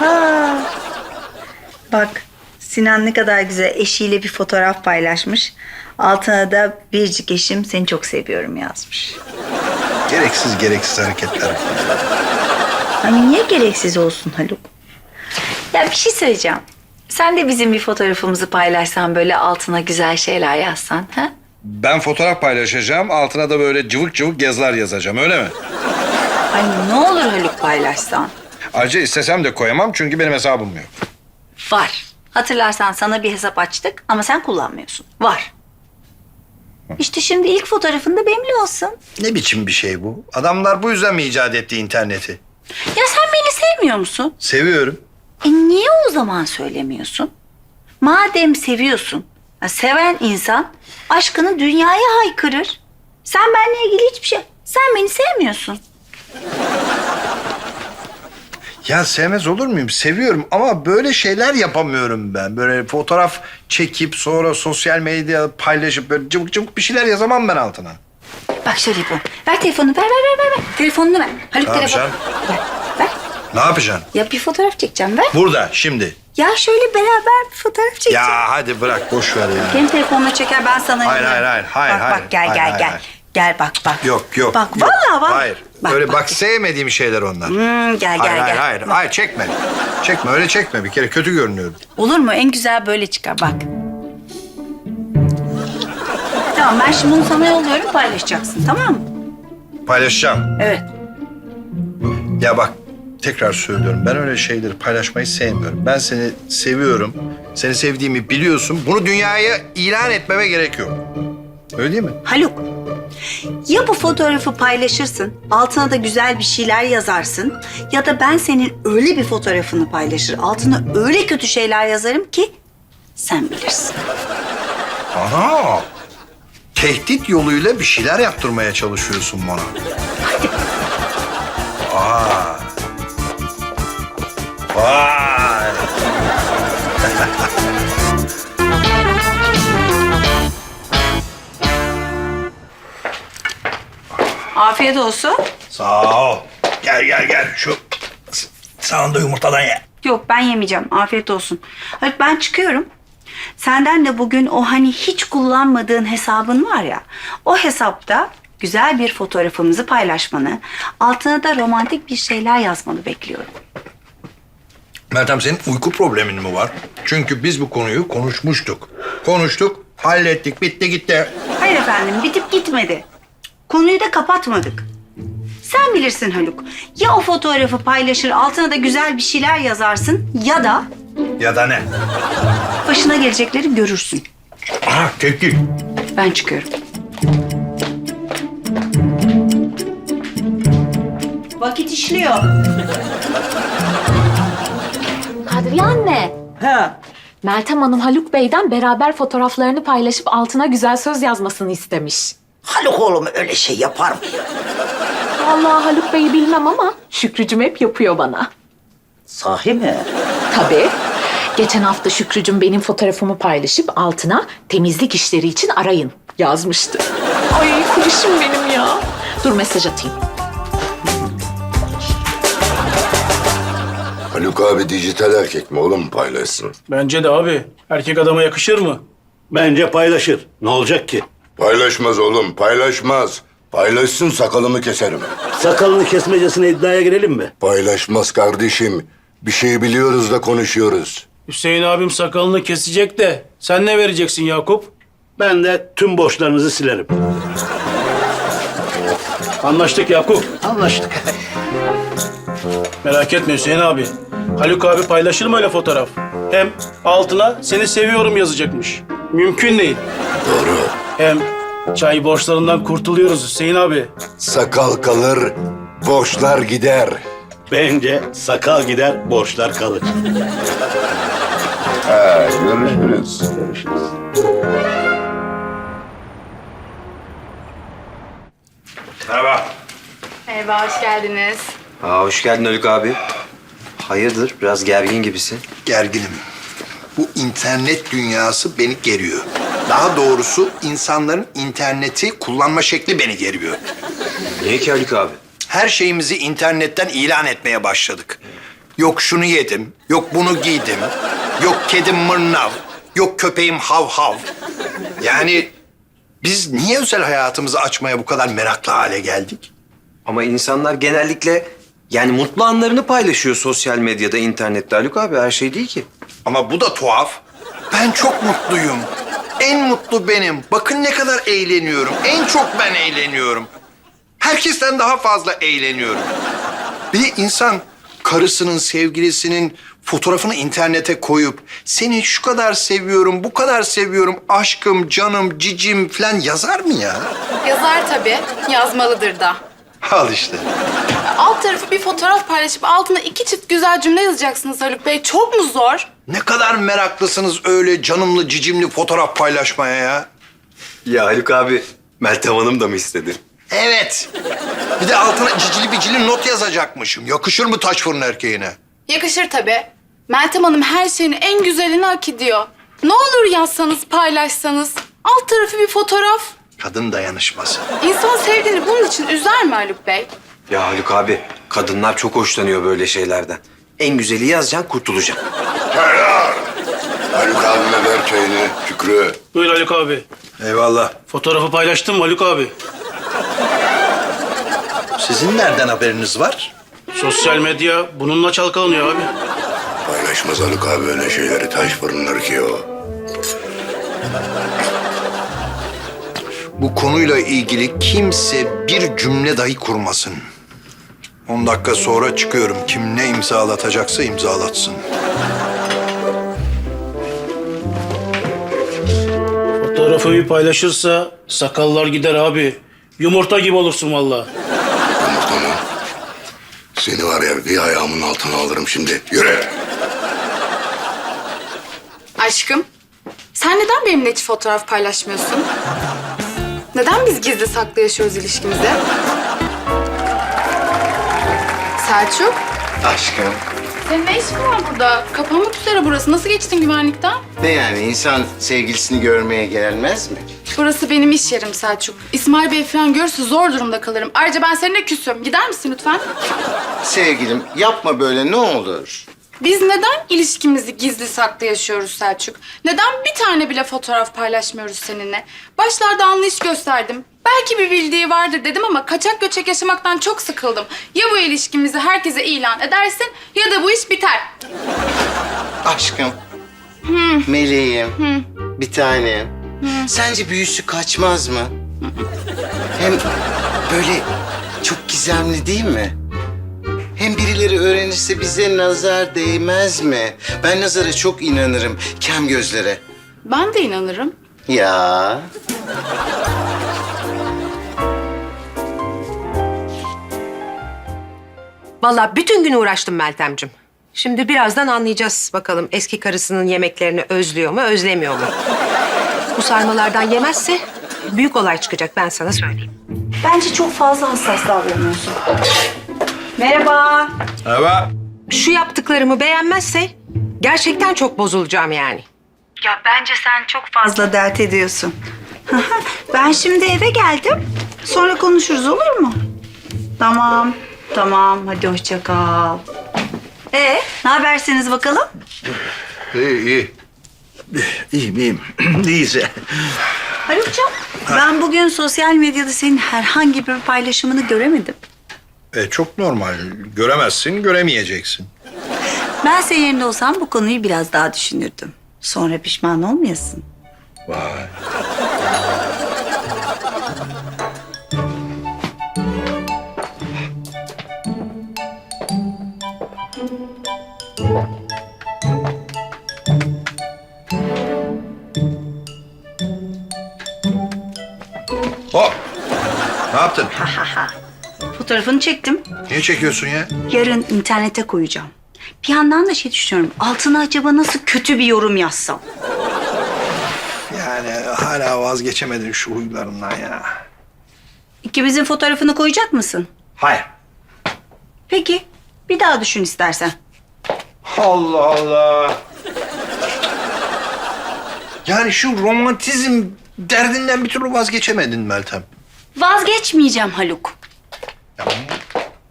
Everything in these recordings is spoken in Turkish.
Ha. Bak Sinan ne kadar güzel eşiyle bir fotoğraf paylaşmış. Altına da biricik eşim seni çok seviyorum yazmış. Gereksiz gereksiz hareketler. Hani niye gereksiz olsun Haluk? Ya bir şey söyleyeceğim. Sen de bizim bir fotoğrafımızı paylaşsan böyle altına güzel şeyler yazsan. Ha? Ben fotoğraf paylaşacağım. Altına da böyle cıvık cıvık yazılar yazacağım. Öyle mi? Ay ne olur Haluk paylaşsan. Ayrıca istesem de koyamam çünkü benim hesabım yok. Var. Hatırlarsan sana bir hesap açtık ama sen kullanmıyorsun. Var. İşte şimdi ilk fotoğrafında benimle olsun. Ne biçim bir şey bu? Adamlar bu yüzden mi icat etti interneti? Ya sen beni sevmiyor musun? Seviyorum. E niye o zaman söylemiyorsun? Madem seviyorsun, ya seven insan aşkını dünyaya haykırır. Sen benimle ilgili hiçbir şey... Sen beni sevmiyorsun. Ya sevmez olur muyum? Seviyorum ama böyle şeyler yapamıyorum ben. Böyle fotoğraf çekip sonra sosyal medyada paylaşıp böyle cıvık cıvık bir şeyler yazamam ben altına. Bak şöyle yapalım. Ver telefonunu, ver, ver, ver, ver. ver. Telefonunu ver. Haluk Ne telefon. yapacaksın? Ver, ver. Ne yapacaksın? Ya bir fotoğraf çekeceğim, ver. Burada, şimdi. Ya şöyle beraber bir fotoğraf çekeceğim. Ya hadi bırak, boş ver ya. Kendi telefonuna çeker, ben sana... Hayır, yollarım. hayır, hayır, hayır, Bak, hayır. bak, gel, Hayır, gel, hayır, gel. hayır. Gel, bak, bak. Yok, yok. Bak, yok. vallahi bak. Hayır. Bak, öyle bak, bak. sevmediğim şeyler onlar. Hmm, gel, gel, hayır, gel. hayır, hayır, Bak. hayır, çekme. Çekme, öyle çekme. Bir kere kötü görünüyorum. Olur mu? En güzel böyle çıkar, bak. Tamam, ben şimdi bunu sana yolluyorum, paylaşacaksın, tamam mı? Paylaşacağım. Evet. Ya bak, tekrar söylüyorum. Ben öyle şeyleri paylaşmayı sevmiyorum. Ben seni seviyorum. Seni sevdiğimi biliyorsun. Bunu dünyaya ilan etmeme gerek yok. Öyle mi? Haluk, ya bu fotoğrafı paylaşırsın, altına da güzel bir şeyler yazarsın ya da ben senin öyle bir fotoğrafını paylaşır, altına öyle kötü şeyler yazarım ki sen bilirsin. Ana! Tehdit yoluyla bir şeyler yaptırmaya çalışıyorsun bana. Vay. Afiyet olsun. Sağ ol. Gel gel gel şu sağında yumurtadan ye. Yok ben yemeyeceğim. Afiyet olsun. Haluk ben çıkıyorum. Senden de bugün o hani hiç kullanmadığın hesabın var ya. O hesapta güzel bir fotoğrafımızı paylaşmanı, altına da romantik bir şeyler yazmanı bekliyorum. Meltem senin uyku problemin mi var? Çünkü biz bu konuyu konuşmuştuk. Konuştuk, hallettik, bitti gitti. Hayır efendim bitip gitmedi. Konuyu da kapatmadık. Sen bilirsin Haluk. Ya o fotoğrafı paylaşır altına da güzel bir şeyler yazarsın ya da Ya da ne? başına gelecekleri görürsün. Aha tehdit. Ben çıkıyorum. Vakit işliyor. Kadriye anne. Ha. Meltem Hanım Haluk Bey'den beraber fotoğraflarını paylaşıp altına güzel söz yazmasını istemiş. Haluk oğlum öyle şey yapar mı? Vallahi Haluk Bey'i bilmem ama Şükrücüm hep yapıyor bana. Sahi mi? Tabii. Geçen hafta Şükrücüm benim fotoğrafımı paylaşıp altına temizlik işleri için arayın yazmıştı. Ay kuruşum benim ya. Dur mesaj atayım. Haluk abi dijital erkek mi oğlum paylaşsın? Bence de abi. Erkek adama yakışır mı? Bence paylaşır. Ne olacak ki? Paylaşmaz oğlum paylaşmaz. Paylaşsın sakalımı keserim. Sakalını kesmecesine iddiaya girelim mi? Paylaşmaz kardeşim. Bir şey biliyoruz da konuşuyoruz. Hüseyin abim sakalını kesecek de sen ne vereceksin Yakup? Ben de tüm borçlarınızı silerim. Anlaştık Yakup. Anlaştık. Merak etme Hüseyin abi. Haluk abi paylaşır mı öyle fotoğraf? Hem altına seni seviyorum yazacakmış. Mümkün değil. Doğru. Hem çay borçlarından kurtuluyoruz Hüseyin abi. Sakal kalır, borçlar gider. Bence sakal gider, borçlar kalır. Ha, görüşürüz. Merhaba. Merhaba, hoş geldiniz. Aa, hoş geldin Haluk abi. Hayırdır? Biraz gergin gibisin. Gerginim. Bu internet dünyası beni geriyor. Daha doğrusu insanların interneti kullanma şekli beni geriyor. Niye ki Haluk abi? Her şeyimizi internetten ilan etmeye başladık. Yok şunu yedim, yok bunu giydim, yok kedim mırnav, yok köpeğim hav hav. Yani biz niye özel hayatımızı açmaya bu kadar meraklı hale geldik? Ama insanlar genellikle yani mutlu anlarını paylaşıyor sosyal medyada, internette Haluk abi. Her şey değil ki. Ama bu da tuhaf. Ben çok mutluyum. En mutlu benim. Bakın ne kadar eğleniyorum. En çok ben eğleniyorum. Herkesten daha fazla eğleniyorum. Bir insan karısının, sevgilisinin fotoğrafını internete koyup seni şu kadar seviyorum, bu kadar seviyorum, aşkım, canım, cicim falan yazar mı ya? Yazar tabii. Yazmalıdır da. Al işte. Alt tarafı bir fotoğraf paylaşıp altına iki çift güzel cümle yazacaksınız Haluk Bey. Çok mu zor? Ne kadar meraklısınız öyle canımlı, cicimli fotoğraf paylaşmaya ya. Ya Haluk abi, Meltem Hanım da mı istedi? Evet. Bir de altına cicili bicili not yazacakmışım. Yakışır mı taş fırın erkeğine? Yakışır tabii. Meltem Hanım her şeyin en güzelini hak ediyor. Ne olur yazsanız, paylaşsanız. Alt tarafı bir fotoğraf. Kadın dayanışması. İnsan sevdiğini bunun için üzer mi Haluk Bey? Ya Haluk abi, kadınlar çok hoşlanıyor böyle şeylerden. En güzeli yazacaksın, kurtulacaksın. Çaylar. Haluk abime ver çayını Şükrü. Buyur Haluk abi. Eyvallah. Fotoğrafı paylaştın mı Haluk abi? Sizin nereden haberiniz var? Sosyal medya bununla çalkalanıyor abi. Paylaşmaz Haluk abi öyle şeyleri taş fırınlar ki o. Bu konuyla ilgili kimse bir cümle dahi kurmasın. 10 dakika sonra çıkıyorum. Kim ne imzalatacaksa imzalatsın. Fotoğrafı bir paylaşırsa sakallar gider abi. Yumurta gibi olursun vallahi. Yumurta mı? Seni var ya bir ayağımın altına alırım şimdi. Yürü. Aşkım, sen neden benimle hiç fotoğraf paylaşmıyorsun? Neden biz gizli saklı yaşıyoruz ilişkimizi? Selçuk, Aşkım. senin ne işin var burada? Kapanmak üzere burası. Nasıl geçtin güvenlikten? Ne yani insan sevgilisini görmeye gelmez mi? Burası benim iş yerim Selçuk. İsmail Bey falan görürse zor durumda kalırım. Ayrıca ben seninle küsüm. Gider misin lütfen? Sevgilim yapma böyle ne olur. Biz neden ilişkimizi gizli saklı yaşıyoruz Selçuk? Neden bir tane bile fotoğraf paylaşmıyoruz seninle? Başlarda anlayış gösterdim. Belki bir bildiği vardır dedim ama kaçak göçek yaşamaktan çok sıkıldım. Ya bu ilişkimizi herkese ilan edersin ya da bu iş biter. Aşkım. Meleğim. Bir tanem. Sence büyüsü kaçmaz mı? Hem böyle çok gizemli değil mi? Hem birileri öğrenirse bize nazar değmez mi? Ben nazara çok inanırım. Kem gözlere. Ben de inanırım. Ya. Vallahi bütün gün uğraştım Meltemcim. Şimdi birazdan anlayacağız bakalım eski karısının yemeklerini özlüyor mu, özlemiyor mu? Bu sarmalardan yemezse büyük olay çıkacak ben sana söyleyeyim. Bence çok fazla hassas davranıyorsun. Merhaba. Merhaba. Şu yaptıklarımı beğenmezse gerçekten çok bozulacağım yani. Ya bence sen çok fazla dert ediyorsun. ben şimdi eve geldim. Sonra konuşuruz olur mu? Tamam. Tamam. Hadi hoşça kal. Ee, ne habersiniz bakalım? İyi, iyi. İyiyim, iyiyim. İyiyse. Haluk'cığım, ben bugün sosyal medyada senin herhangi bir paylaşımını göremedim. E, çok normal. Göremezsin, göremeyeceksin. Ben senin yerinde olsam bu konuyu biraz daha düşünürdüm. Sonra pişman olmayasın. Vay. Hop! Ne yaptın? Fotoğrafını çektim. Niye çekiyorsun ya? Yarın internete koyacağım. Bir yandan da şey düşünüyorum. Altına acaba nasıl kötü bir yorum yazsam? Yani hala vazgeçemedin şu huylarından ya. İkimizin fotoğrafını koyacak mısın? Hayır. Peki. Bir daha düşün istersen. Allah Allah. Yani şu romantizm derdinden bir türlü vazgeçemedin Meltem. Vazgeçmeyeceğim Haluk.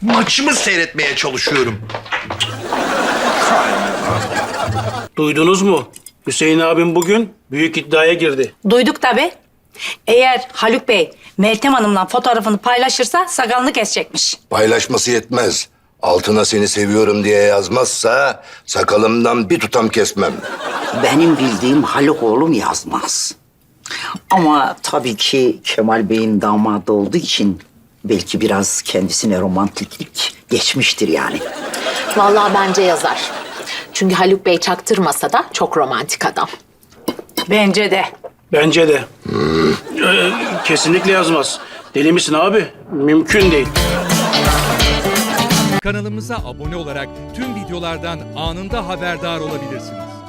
Maçımı seyretmeye çalışıyorum. Duydunuz mu? Hüseyin abim bugün büyük iddiaya girdi. Duyduk tabii. Eğer Haluk Bey Meltem Hanım'la fotoğrafını paylaşırsa sakalını kesecekmiş. Paylaşması yetmez. Altına seni seviyorum diye yazmazsa sakalımdan bir tutam kesmem. Benim bildiğim Haluk oğlum yazmaz. Ama tabii ki Kemal Bey'in damadı olduğu için belki biraz kendisine romantiklik geçmiştir yani. Vallahi bence yazar. Çünkü Haluk Bey çaktırmasa da çok romantik adam. Bence de. Bence de. Ee, kesinlikle yazmaz. Deli misin abi? Mümkün değil. Kanalımıza abone olarak tüm videolardan anında haberdar olabilirsiniz.